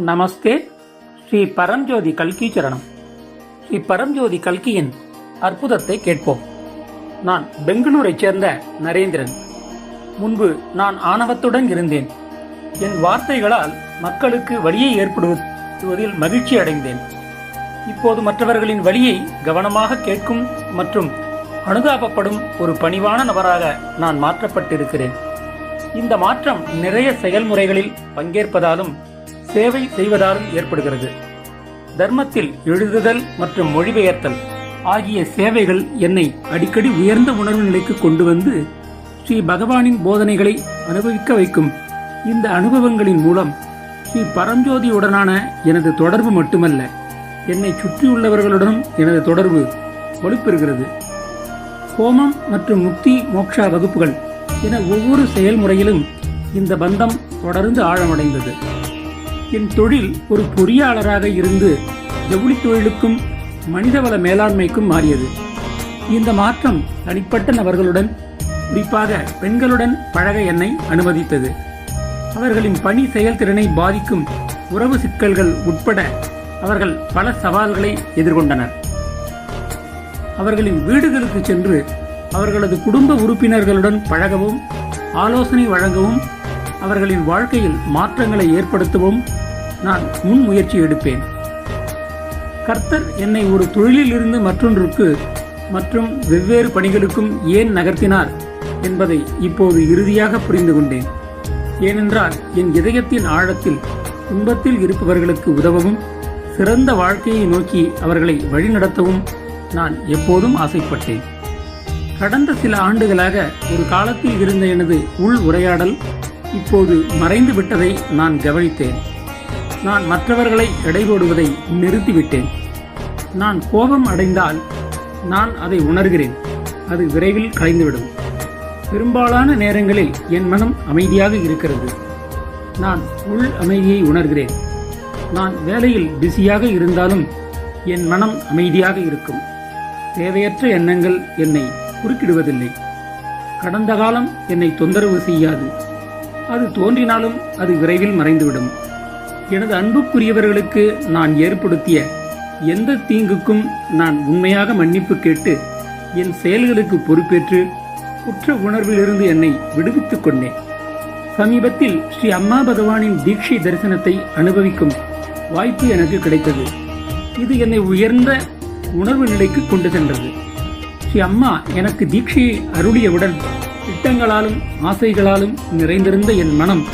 நமஸ்தே. ஸ்ரீ பரஞ்சோதி கல்கி சரணம். ஸ்ரீ பரஞ்சோதி கல்கியின் அற்புதத்தை கேட்போம். நான் பெங்களூரைச் சேர்ந்த நரேந்திரன். முன்பு நான் ஆணவத்துடன் இருந்தேன். என் வார்த்தைகளால் மக்களுக்கு வழியை ஏற்படுத்துவதில் மகிழ்ச்சி அடைந்தேன். இப்போது மற்றவர்களின் வழியை கவனமாக கேட்கும் மற்றும் அனுதாபப்படும் ஒரு பணிவான நபராக நான் மாற்றப்பட்டிருக்கிறேன். இந்த மாற்றம் நிறைய செயல்முறைகளில் பங்கேற்பதாலும் சேவை செய்வதாலும் ஏற்படுகிறது. தர்மத்தில் எழுதுதல் மற்றும் மொழிபெயர்த்தல் ஆகிய சேவைகள் என்னை அடிக்கடி உயர்ந்த உணர்வு நிலைக்கு கொண்டு வந்து ஸ்ரீ பகவானின் போதனைகளை அனுபவிக்க வைக்கும். இந்த அனுபவங்களின் மூலம் ஸ்ரீ பரஞ்சோதியுடனான எனது தொடர்பு மட்டுமல்ல என்னை சுற்றியுள்ளவர்களுடனும் எனது தொடர்பு வலுப்பெறுகிறது. ஹோமம் மற்றும் முக்தி மோக்ஷா வகுப்புகள் என ஒவ்வொரு செயல்முறையிலும் இந்த பந்தம் தொடர்ந்து ஆழமடைந்தது. என் தொழில் ஒரு பொறியாளராக இருந்து ஜவுளி தொழிலுக்கும் மனிதவள மேலாண்மைக்கும் மாறியது. இந்த மாற்றம் தனிப்பட்ட நபர்களுடன் குறிப்பாக பெண்களுடன் பழக என்னை அனுமதித்தது. அவர்களின் பணி செயல்திறனை பாதிக்கும் உறவு சிக்கல்கள் உட்பட அவர்கள் பல சவால்களை எதிர்கொண்டனர். அவர்களின் வீடுகளுக்கு சென்று அவர்களது குடும்ப உறுப்பினர்களுடன் பழகவும் ஆலோசனை வழங்கவும் அவர்களின் வாழ்க்கையில் மாற்றங்களை ஏற்படுத்தவும் நான் முன் முயற்சி எடுப்பேன். கர்த்தர் என்னை ஒரு தொழிலிலிருந்து மற்றொன்றுக்கு மற்றும் வெவ்வேறு பணிகளுக்கும் ஏன் நகர்த்தினார் என்பதை இப்போது இறுதியாக புரிந்து கொண்டேன். ஏனென்றால் என் இதயத்தின் ஆழத்தில் துன்பத்தில் இருப்பவர்களுக்கு உதவவும் சிறந்த வாழ்க்கையை நோக்கி அவர்களை வழிநடத்தவும் நான் எப்போதும் ஆசைப்பட்டேன். கடந்த சில ஆண்டுகளாக ஒரு காலத்தில் இருந்த எனது உள் உரையாடல் இப்போது மறைந்து விட்டதை நான் கவனித்தேன். நான் மற்றவர்களை எடைபோடுவதை நிறுத்திவிட்டேன். நான் கோபம் அடைந்தால் நான் அதை உணர்கிறேன். அது விரைவில் கலைந்துவிடும். பெரும்பாலான நேரங்களில் என் மனம் அமைதியாக இருக்கிறது. நான் உள் அமைதியை உணர்கிறேன். நான் வேலையில் பிஸியாக இருந்தாலும் என் மனம் அமைதியாக இருக்கும். தேவையற்ற எண்ணங்கள் என்னை குறுக்கிடுவதில்லை. கடந்த காலம் என்னை தொந்தரவு செய்யாது. அது தோன்றினாலும் அது விரைவில் மறைந்துவிடும். எனது அன்புக்குரியவர்களுக்கு நான் ஏற்படுத்திய எந்த தீங்குக்கும் நான் உண்மையாக மன்னிப்பு கேட்டு என் செயல்களுக்கு பொறுப்பேற்று குற்ற உணர்விலிருந்து என்னை விடுவித்துக் கொண்டேன். சமீபத்தில் ஸ்ரீ அம்மா பகவானின் தீட்சை தரிசனத்தை அனுபவிக்கும் வாய்ப்பு எனக்கு கிடைத்தது. இது என்னை உயர்ந்த உணர்வு நிலைக்கு கொண்டு சென்றது. ஸ்ரீ அம்மா எனக்கு தீட்சையை அருளியவுடன் திட்டங்களாலும் ஆசைகளாலும் நிறைந்திருந்த என் மனம்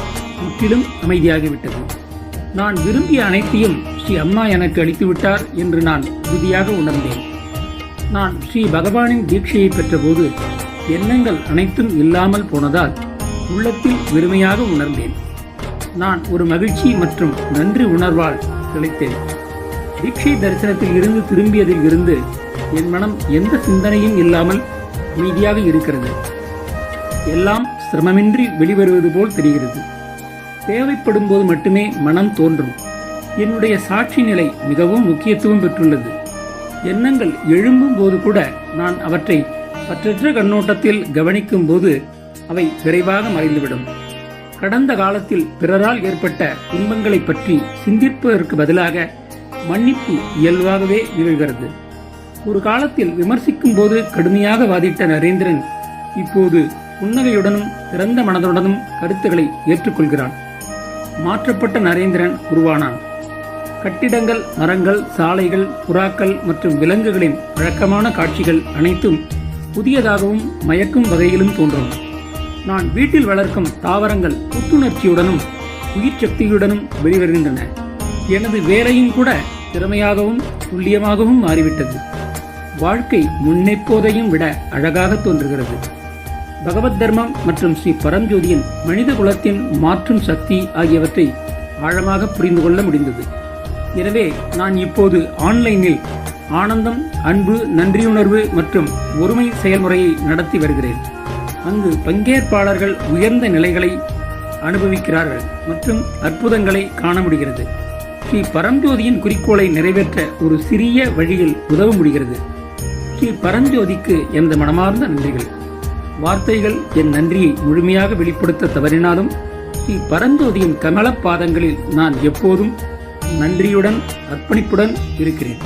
முற்றிலும் அமைதியாகிவிட்டது. நான் விரும்பிய அனைத்தையும் ஸ்ரீ அம்மா எனக்கு அளித்துவிட்டார் என்று நான் உறுதியாக உணர்ந்தேன். நான் ஸ்ரீ பகவானின் தீட்சையை பெற்றபோது எண்ணங்கள் அனைத்தும் இல்லாமல் போனதால் உள்ளத்தில் வெறுமையாக உணர்ந்தேன். நான் ஒரு மகிழ்ச்சி மற்றும் நன்றி உணர்வால் திளைத்தேன். தீட்சை தரிசனத்தில் இருந்து திரும்பியதில் இருந்து என் மனம் எந்த சிந்தனையும் இல்லாமல் அமைதியாக இருக்கிறது. எல்லாம் சிரமமின்றி வெளிவருவது போல் தெரிகிறது. தேவைப்படும் போது மட்டுமே மனம் தோன்றும். என்னுடைய சாட்சி நிலை மிகவும் முக்கியத்துவம் பெற்றுள்ளது. எண்ணங்கள் எழும்பும் போது கூட நான் அவற்றை பற்றற்ற கண்ணோட்டத்தில் கவனிக்கும் போது அவை விரைவாக மறைந்துவிடும். கடந்த காலத்தில் பிறரால் ஏற்பட்ட துன்பங்களை பற்றி சிந்திப்பதற்கு பதிலாக மன்னிப்பு இயல்பாகவே நிகழ்கிறது. ஒரு காலத்தில் விமர்சிக்கும் போது கடுமையாக வாதிட்ட நரேந்திரன் இப்போது புன்னகையுடனும் திறந்த மனதுடனும் கருத்துக்களை ஏற்றுக்கொள்கிறான். மாற்றப்பட்ட நரேந்திரன் உருவானான். கட்டிடங்கள் மரங்கள் சாலைகள் புறாக்கள் மற்றும் விலங்குகளின் வழக்கமான காட்சிகள் அனைத்தும் புதியதாகவும் மயக்கும் வகையிலும் தோன்றும். நான் வீட்டில் வளர்க்கும் தாவரங்கள் புத்துணர்ச்சியுடனும் உயிர் சக்தியுடனும் வெளிவருகின்றன. எனது வேலையும் கூட திறமையாகவும் துல்லியமாகவும் மாறிவிட்டது. வாழ்க்கை முன்னெப்போதையும் விட அழகாக தோன்றுகிறது. பகவத் தர்மம் மற்றும் ஸ்ரீ பரஞ்சோதியின் மனித குலத்தின் மாற்றும் சக்தி ஆகியவற்றை ஆழமாக புரிந்து கொள்ள முடிந்தது. எனவே நான் இப்போது ஆன்லைனில் ஆனந்தம் அன்பு நன்றியுணர்வு மற்றும் ஒருமை செயல்முறையை நடத்தி வருகிறேன். அங்கு பங்கேற்பாளர்கள் உயர்ந்த நிலைகளை அனுபவிக்கிறார்கள் மற்றும் அற்புதங்களை காண முடிகிறது. ஸ்ரீ பரஞ்சோதியின் குறிக்கோளை நிறைவேற்ற ஒரு சிறிய வழியில் உதவ முடிகிறது. ஸ்ரீ பரஞ்சோதிக்கு எந்த மனமார்ந்த நன்றிகள். வார்த்தைகள் என் நன்றியை முழுமையாக வெளிப்படுத்த தவறினாலும் பரந்தோதியின் பரஞ்சோதியின் பாதங்களில் நான் எப்போதும் நன்றியுடன் அர்ப்பணிப்புடன் இருக்கிறேன்.